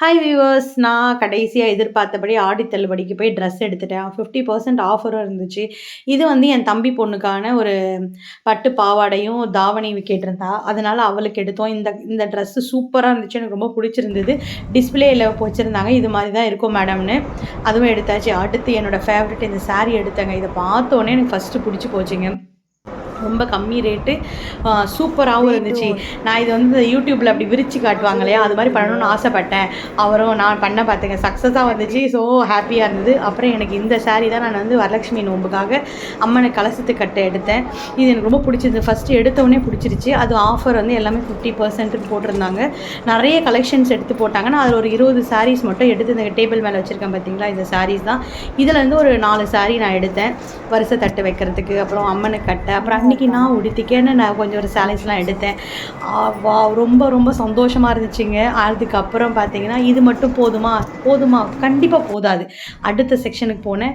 Hi viewers நான் கடைசியாக எதிர்பார்த்தபடி ஆடி தள்ளுபடிக்கு போய் ட்ரெஸ் எடுத்துட்டேன். ஃபிஃப்டி பர்சன்ட் ஆஃபரும் இருந்துச்சு. இது வந்து என் தம்பி பொண்ணுக்கான ஒரு பட்டு பாவாடையும் தாவணி கேட்டிருந்தா. அதனால் அவளுக்கு எடுத்தோம். இந்த இந்த ட்ரெஸ்ஸு சூப்பராக இருந்துச்சு. எனக்கு ரொம்ப பிடிச்சிருந்தது. டிஸ்பிளேயில் வச்சுருந்தாங்க இது மாதிரி தான் இருக்கும் மேடம்னு அதுவும் எடுத்தாச்சு. அடுத்து என்னோடய ஃபேவரட் இந்த சாரீ எடுத்தேங்க. இதை பார்த்தோன்னே எனக்கு ஃபஸ்ட்டு பிடிச்சி போச்சுங்க. ரொம்ப கம்மி ரேட்டு. சூப்பராகவும் இருந்துச்சு. நான் இது வந்து யூடியூப்பில் அப்படி விரிச்சு காட்டுவாங்க இல்லையா அது மாதிரி பண்ணணும்னு ஆசைப்பட்டேன். அவரும் நான் பண்ண பார்த்துங்க சக்ஸஸாக வந்துச்சு. ஸோ ஹாப்பியாக இருந்தது. அப்புறம் எனக்கு இந்த saree தான் நான் வந்து வரலட்சுமி நோம்புக்காக அம்மனுக்கு கலசத்து கட்டை எடுத்தேன். இது எனக்கு ரொம்ப பிடிச்சிருந்தது. ஃபஸ்ட்டு எடுத்தோடனே பிடிச்சிருச்சு. அது ஆஃபர் வந்து எல்லாமே ஃபிஃப்டி பர்சன்ட்டுக்கு போட்டிருந்தாங்க. நிறைய கலெக்ஷன்ஸ் எடுத்து போட்டாங்க. நான் அதில் ஒரு இருபது sarees மட்டும் எடுத்து இந்த டேபிள் மேலே வச்சுருக்கேன் பார்த்தீங்களா? இந்த sarees தான். இதில் இருந்து ஒரு நாலு saree நான் எடுத்தேன். வரிசை தட்டு வைக்கிறதுக்கு அப்புறம் அம்மனுக்கு கட்டை அப்புறம் அன்றைக்கி நான் உடுத்திக்கேன்னு நான் கொஞ்சம் ஒரு சாரீஸ்லாம் எடுத்தேன். வா ரொம்ப ரொம்ப சந்தோஷமாக இருந்துச்சுங்க. அதுக்கப்புறம் பார்த்தீங்கன்னா இது மட்டும் போதுமா? போதுமா? கண்டிப்பாக போதாது. அடுத்த செக்ஷனுக்கு போனேன்.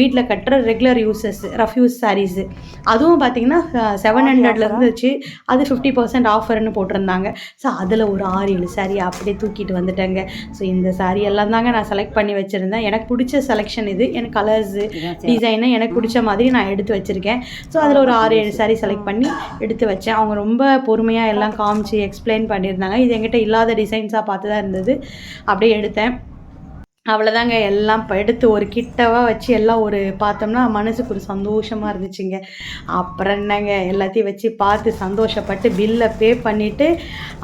வீட்டில் கட்டுற regular uses rough use saris அதுவும் பார்த்தீங்கன்னா செவன் ஹண்ட்ரட்ல இருந்துச்சு. அது ஃபிஃப்டி பர்சன்ட் ஆஃபர்னு போட்டிருந்தாங்க. ஸோ அதில் ஒரு ஆறு ஏழு சாரீ அப்படியே தூக்கிட்டு வந்துட்டேங்க. ஸோ இந்த சாரீ எல்லாம் தாங்க நான் செலக்ட் பண்ணி வச்சுருந்தேன். எனக்கு பிடிச்ச செலெக்ஷன் இது. எனக்கு கலர்ஸு டிசைனு எனக்கு பிடிச்ச மாதிரி நான் எடுத்து வச்சுருக்கேன். ஸோ அதில் ஒரு ஆறு ஏழு சாரீ செலக்ட் பண்ணி எடுத்து வச்சேன். அவங்க ரொம்ப பொறுமையாக எல்லாம் காமிச்சு எக்ஸ்பிளைன் பண்ணியிருந்தாங்க. இது என்கிட்ட இல்லாத டிசைன்ஸாக பார்த்து தான் இருந்தது. அப்படியே எடுத்தேன். அவ்வளோதாங்க எல்லாம் இப்போ எடுத்து ஒரு கிட்டவாக வச்சு எல்லாம் ஒரு பார்த்தோம்னா மனசுக்கு ஒரு சந்தோஷமாக இருந்துச்சுங்க. அப்புறம் என்னங்க எல்லாத்தையும் வச்சு பார்த்து சந்தோஷப்பட்டு பில்லை பே பண்ணிவிட்டு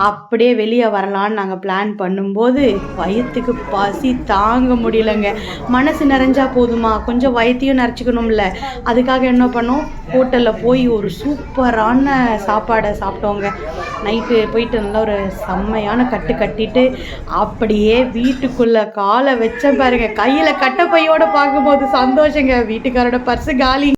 அப்படியே வெளியே வரலான்னு நாங்கள் பிளான் பண்ணும்போது வயிற்றுக்கு பசி தாங்க முடியலங்க. மனசு நிறைஞ்சா போதுமா? கொஞ்சம் வயிற்றையும் நிறைச்சிக்கணும்ல. அதுக்காக என்ன பண்ணோம்? ஹோட்டலில் போய் ஒரு சூப்பரான சாப்பாடை சாப்பிட்டோங்க. நைட்டு போயிட்டு நல்லா ஒரு செம்மையான கட்டு கட்டிட்டு அப்படியே வீட்டுக்குள்ளே காலை வச்சேன் பாருங்க. கையில் கட்டப்பையோட பார்க்கும்போது சந்தோஷங்க. வீட்டுக்காரோட பர்ஸு காலி.